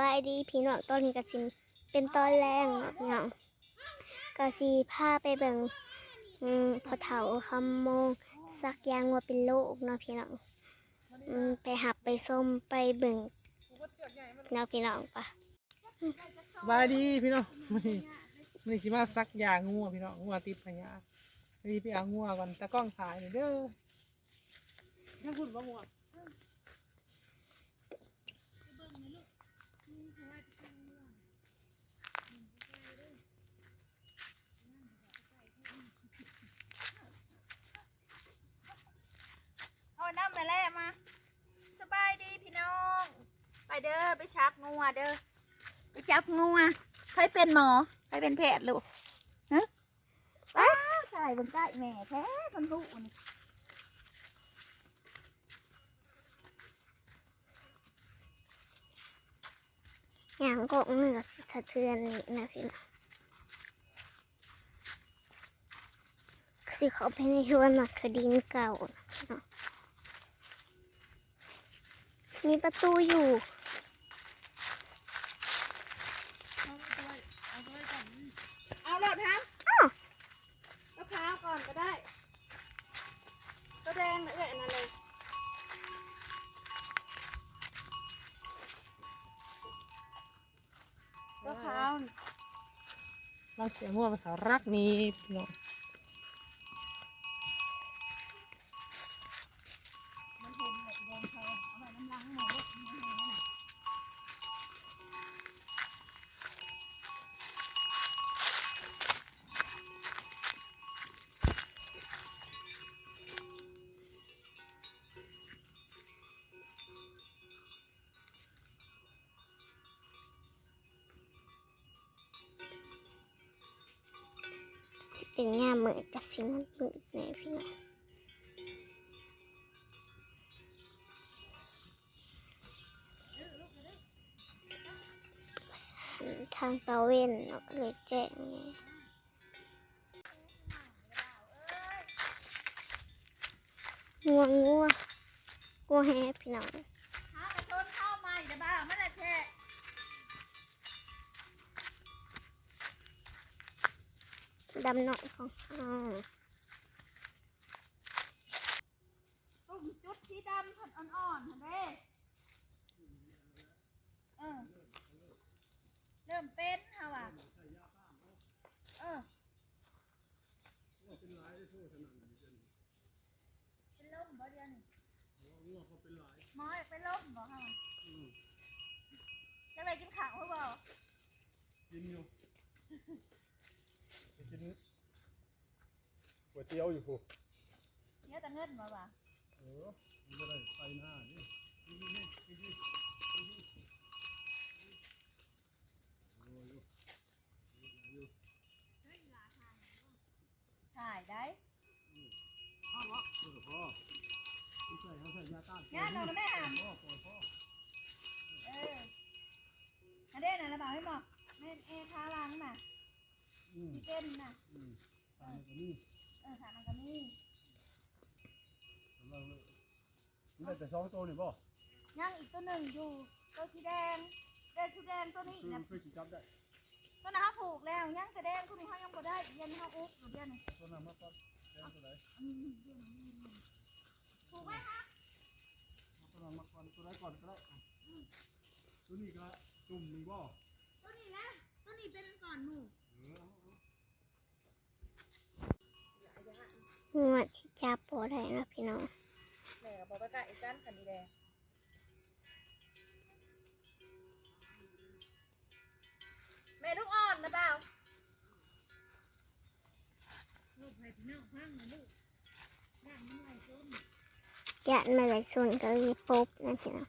บายดีพี่น้องตอนนี้ก็สิเป็นตอนแรงเนาะพี่น้องก็สิพาไปเบิ่งอืมพอเฒ่าคำโมงสักอยางว่าเป็นโรคเนาะพี่น้องอืมไปหับไปส้มไปเบิ่งเนาะพี่น้องปะสบายดีพี่น้องมื้อนี้มื้อนี้สิมาซักยางัวพี่น้องงัวติดพญาดีไปเอางัวก่อนตะกล้องถ่ายหน่อยเด้อยังพูดว่างัว เอาน้ำมา แล่มา สบายดีพี่น้อง ไปเด้อไปชักงัวเด้อไปจับงัวใครเป็นหมอใครเป็นแพทย์ลูกฮะอ้าวใช่บนใกล้แม่แท้คนรู้นี่อย่างก็เหนือสะเทือนนี่นะพี่น้องสิเขาไปในชวนหนักคดีเก่านะพี่น้อง มีประตูอยู่เอาเลยทังอ้าวมะพร้าวก่อนก็ได้ก็แดงเลยอันนั้นเลยมะพร้าวเราเสียงัวภาษารักนี้พี่น้อง เป็นง่ามเหมือนกับสิมันมืดในพี่น้องทางตะเวนเนาะเลยแจ้งไงงัวงัวงัวแฮพี่น้อง ดำหน่อยของเราตุ่มจุดสีดำผัดอ่อนๆเห็นไหมเออเริ่มเป็นเฮาอะเออ เป็นลมบ่เดียวนี่หมออยากเป็นลมบ่เฮาจะไปกินข้าวหรือเปล่า กินอยู่ไปกินก๋วย เตี๋ยวอยู่พูเนี่ยแต่เงินบ่บ่าเออมันก็ได้ไปหน้านี่นี่นี่นี่นี่โอ้ยอยู่อยู่ถ่ายได้พ่อวะเออพ่อไม่ใส่เขาใส่ยาต้านงานเราแม่อะพ่อพ่อพ่อเอออันเด่นน่ะระบาดให้บอกแม่เอทาลังน่ะอืมที่เป็นน่ะ อืมตายก็นี่ เออขามันก็มีเรามันได้แต่สองตัวนี่ป่ะย่างอีกตัวหนึ่งอยู่ ตัวสีแดงแดงสีแดงตัวนี้คือนะคือกี่จับได้ตัวนั้นเขาผูกแล้วย่างสีแดงตัวนี้เขายังบ่ได้เย็นเขาอุ๊บอยู่เดียวนี่ตัวนั้นมาก่อนแดงตัวไหนผูกไว้คะตัวนั้นมาก่อนตัวไหนก่อนก็ได้อะตัวนี้ก็จุ่มหนึ่งป่ะตัวนี้นะตัวนี้เป็นก่อนหนู งัวที่จับปอได้นะพี่น้องแม่กับบอกว่าอีกกันคันนี้แดงแม่ลูกอ่อนนะเปล่ายันมาเลยส่วนก็เลยปุ๊บนะพี่น้อง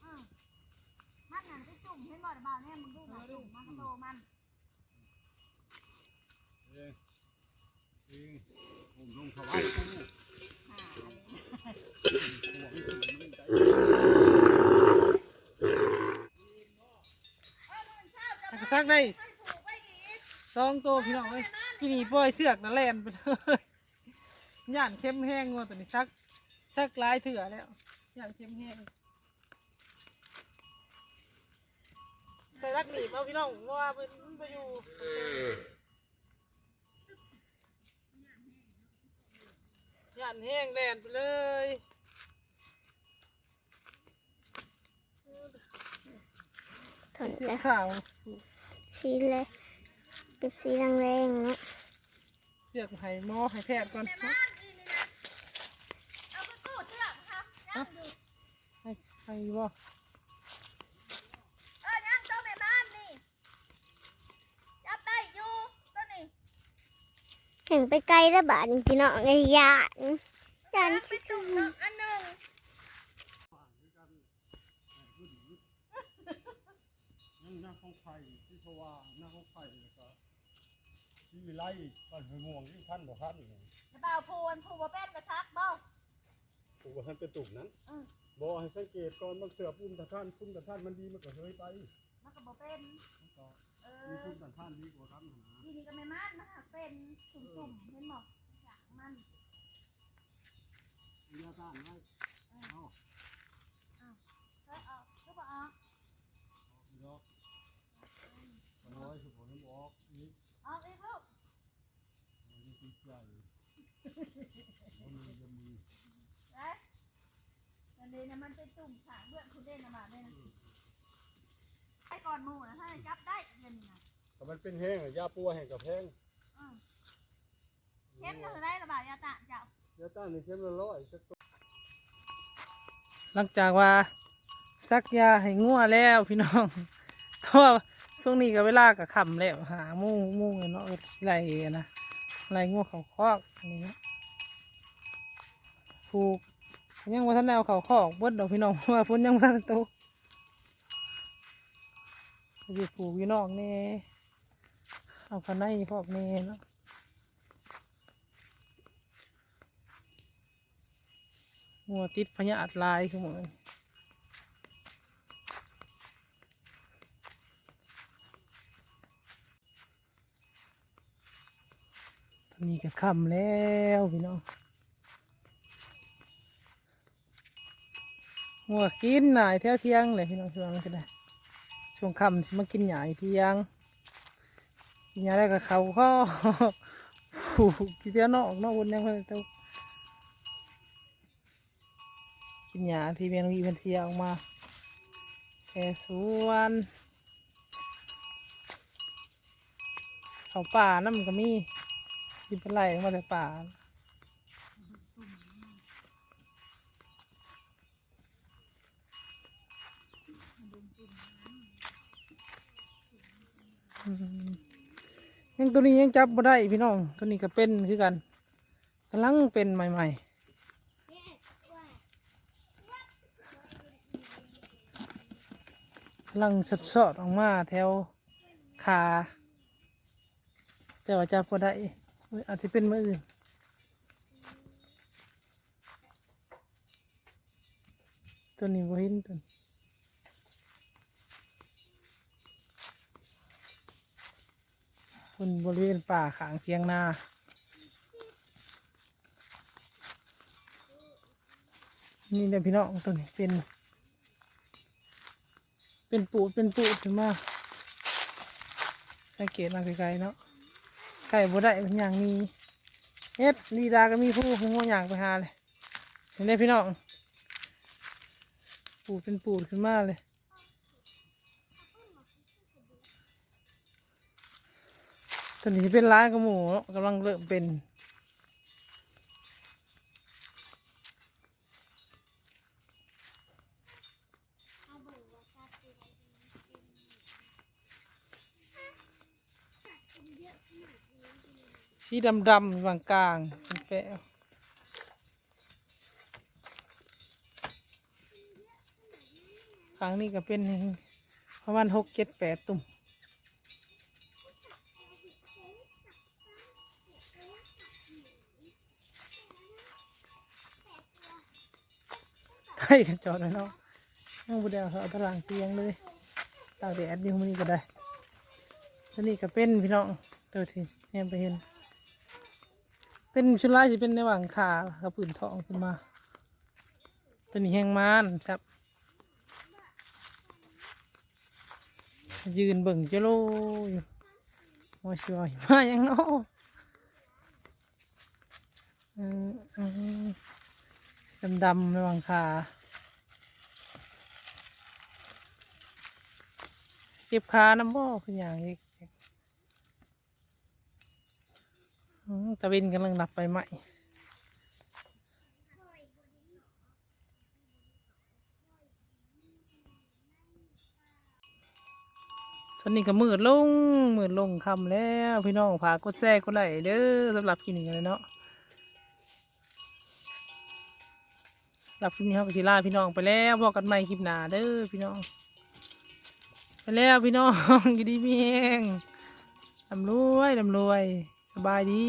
เออมันน่งที่จุ่มให้ก่อนบ่าวเนี่ยมึงดูมันจุ่มมันก็โตมันเอ้ยเอ้ยผมลงถวายกูหาอะไรหัวไม่ถึงไม่ได้ตะกะซักได้มันถูกไปอีกสองตัวพี่น้องเอ้ยกินนี่ปล่อยเสือกนะแลนไปเลยย่านเข้มแห้งงัวตัวนี้ซักซักหลายเถื่อแล้วย่านเข้มแห้งักหนีเอาพี่น้องเพราะว่ามันมันไปอยู่ย่านแห้งแลนไปเลยถอนเสียแล้วขาวสีเลยเป็นสีแรงๆเนาะเสือกให้หม้อให้แพทย์ก่อนเอาไปตู้เชือกครับย่างดูให้ให้บ่ เห็นไปไกลแล้วบาดนี่พี่น้องไอ้ยานยานไปตุ่มหนึ่งอันหนึ่งยังหน้าของไผ่ที่เขาว่าหน้าของไผ่แล้วก็ที่วิไลบ้านห้วยม่วงที่ท่านบ่ท่านนี่จะเบาพูนพูว่าเป็นกระชักเบ้าถูกว่าท่านเป็นตุ่มนั้นอืมบ่ให้สังเกตก่อนบางเสือพุ่มตะท่านพุ่มตะท่านมันดีมันก็เฮยไปมันก็บ่เป็น ท่านดีกว่าท่านหาทีนี้ก็ไม่ม่านมันหักเป็นตุ่มๆเห็นบ่อยากมันยาต้านไว้เอาเออเอาก็บ่เอาเนาะมันน้อยคือผมออกนี่เอาอีกลูกมันจะติดใจมันจะมีเอ๊ะอันนี้นะมันเป็นตุ่มขาเลือดคุณเด่นนะมาเนี่ยนะไอ้ก่อนหมูนะ ถ้าจับได้เงินนะถ้ามันเป็นแห้งยาปัวแห้งกับแห้งอืมเข้มเลยได้ระบาดยาตะเจ้ายาต้านนี่เข้มละร้อยสักตัวหลังจากว่าซักยาให้งัวแล้วพี่น้องเพราะว่าช่วงนี้ก็เวลาก็ค่ำแล้วหาหมูหมูเนาะไรนะไรงัวเขาคอกอันนี้เนาะผูกยังว่าท่านได้เอาเขาคอกเบิดดอกพี่น้องเพราะว่าพ้นยังว่าท่านโต ก็จะผูกอยู่นอกนี่เอาข้างในพอกนี่เนาะงัวติดพญาอัดลายคือหมดตอนนี้ก็ค่ำแล้วพี่น้องงัวกินหน่ายเที่ยวเที่ยงเลยพี่น้องช่วงนี้ก็ได้ ช่วงค่ำสิมากินหน่ายเที่ยงกินหน่ายแล้วก็เขาข้อผูกที่เที่ยวนอกนอกบนยังไม่ได้ตกินหยาที่เมียนวีมันเสียออกมาแค่สวนเขาป่านั่นมันก็มีที่เป็นไรมาแต่ป่า ยังตัวนี้ยังจับบ่ได้พี่น้อง ตัวนี้ก็เป็นคือกันกำลังเป็นใหม่ๆกำลังสดสดๆออกมาแถวขาแต่ว่าจับบ่ได้เอ้ยอาจจะเป็นมืออื่นตัวนี้บ่เห็นตัว บนบริเวณป่าขางเทียงนานี่เดี๋ยพี่น้องตัวนี้เป็น เป็นปูเป็นปูดขึ้นมาสังเกตมาไกลๆเนาะไก่บ่ได้เป็นอย่างนี้เฮ็ดลีดาก็มีผู้หัวอย่างไปหาเลยเห็นไหมพี่น้องปูเป็นปูขึ้นมาเลย ตอนนี้เป็นร้านกระหมูกำลังเริ่มเป็นสีดำดำๆอยู่กลางๆเป็นแปะครั้งนี้ก็เป็นประมาณหกเจ็ดแปดตุ่ม กันจอดไว้เนาะยังบุเดียวเขาเอาตารางเตียงเลยตากแดดอยู่มันนี้ก็ได้ตัวนี้ก็เป็นพี่น้องตัวที่แนมไปเห็น เป็นชุดลายจะเป็นในหว่างขากับผืนทองขึ้นมาตัวนี้แห้งมานครับ ยืนเบิ่งเจโลอยู่มาช่วยมาอยังเนาะอืมอืมดำๆในหว่างขา เก็บขาน้ำบ่อคืออย่างอีกตะเวนกำลังดับไปใหม่ตอนนี้ก็มืดลงมืดลงคำแล้วพี่น้องพากดแซ่กดไหลเด้อสำหรับคลิปนี้กันเลยเนาะสำหรับคลิปนี้เขาก็สิลาพี่น้องไปแล้วพอกันใหม่คลิปหน้าเด้อพี่น้อง ไปแล้วพี่น้องกินดีมีแหงลำรวยลำรวย สบายดี